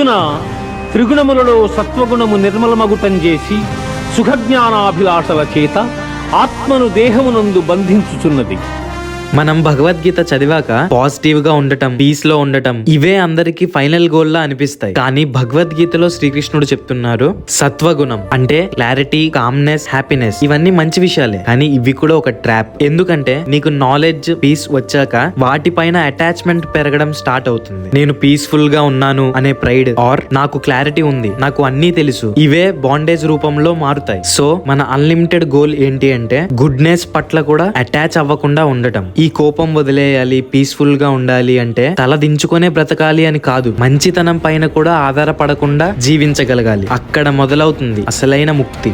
అర్జున త్రిగుణములలో సత్వగుణము నిర్మలమగుటం చేసి సుఖజ్ఞానాభిలాషల చేత ఆత్మను దేహమునందు బంధించుచున్నది. మనం భగవద్గీత చదివాక పాజిటివ్గా ఉండటం పీస్లో ఉండటం ఇవే అందరికి ఫైనల్ గోల్ లా అనిపిస్తాయి. కానీ భగవద్గీతలో శ్రీకృష్ణుడు చెప్తున్నారు సత్వగుణం అంటే క్లారిటీ కామ్నెస్ హ్యాపీనెస్ ఇవన్నీ మంచి విషయాలే కానీ ఇవి కూడా ఒక ట్రాప్ ఎందుకంటే నీకు నాలెడ్జ్ పీస్ వచ్చాక వాటిపైన అటాచ్మెంట్ పెరగడం స్టార్ట్ అవుతుంది. నేను పీస్ఫుల్గా ఉన్నాను అనే ప్రైడ్ ఆర్ నాకు క్లారిటీ ఉంది నాకు అన్నీ తెలుసు ఇవే బాండేజ్ రూపంలో మారుతాయి. సో మన అన్లిమిటెడ్ గోల్ ఏంటి అంటే గుడ్నెస్ పట్ల కూడా అటాచ్ అవ్వకుండా ఉండటం. ఈ కోపం వదిలేయాలి పీస్ఫుల్గా ఉండాలి అంటే తల దించుకునే బ్రతకాలి అని కాదు. మంచితనం పైన కూడా ఆధారపడకుండా జీవించగలగాలి. అక్కడ మొదలవుతుంది అసలైన ముక్తి.